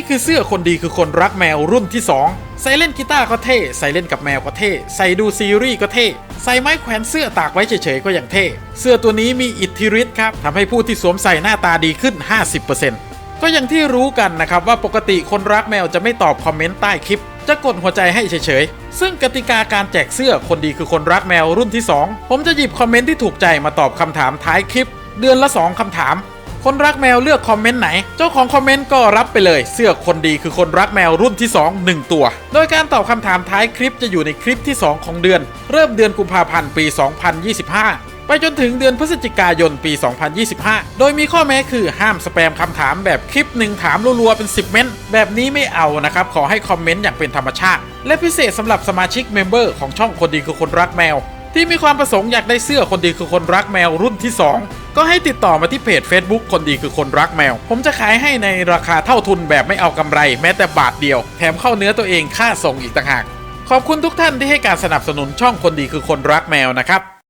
ี่คือเสื้อคนดีคือคนรักแมวรุ่นที่ 2 ใส่เล่นกีตาร์ก็เท่ ใส่เล่นกับแมวก็เท่ ใส่ดูซีรีส์ก็เท่ ใส่ไม้แขวนเสื้อตากไว้เฉยๆก็ยังเท่ เสื้อตัวนี้มีอิทธิฤทธิ์ครับทำให้ผู้ที่สวมใส่หน้าตาดีขึ้น 50%ก็อย่างที่รู้กันนะครับว่าปกติคนรักแมวจะไม่ตอบคอมเมนต์ใต้คลิป จะกดหัวใจให้เฉยๆ ซึ่งกติกาการแจกเสื้อคนดีคือคนรักแมวรุ่นที่ 2 ผมจะหยิบคอมเมนต์ที่ถูกใจมาตอบคำถามท้ายคลิป เดือนละ 2คำถาม คนรักแมวเลือกคอมเมนต์ไหน เจ้าของคอมเมนต์ก็รับไปเลย เสื้อคนดีคือคนรักแมวรุ่นที่ 2 1 ตัว โดยการตอบคำถามท้ายคลิปจะอยู่ในคลิปที่ 2 ของเดือน เริ่มเดือนกุมภาพันธ์ปี 2025ไปจนถึงเดือนพฤศจิกายนปี 2025 โดยมีข้อแม้คือห้ามสแปมคำถามแบบคลิปหนึ่งถามรัวๆเป็น 10 เม้นแบบนี้ไม่เอานะครับ ขอให้คอมเมนต์อย่างเป็นธรรมชาติ และพิเศษสำหรับสมาชิกเมมเบอร์ของช่องคนดีคือคนรักแมว ที่มีความประสงค์อยากได้เสื้อคนดีคือคนรักแมวรุ่นที่ 2 ก็ให้ติดต่อมาที่เพจ Facebook คนดีคือคนรักแมว ผมจะขายให้ในราคาเท่าทุนแบบไม่เอากำไร แม้แต่บาทเดียว แถมเข้าเนื้อตัวเองค่าส่งอีกต่างหาก ขอบคุณทุกท่านที่ให้การสนับสนุนช่องคนดีคือคนรักแมวนะครับ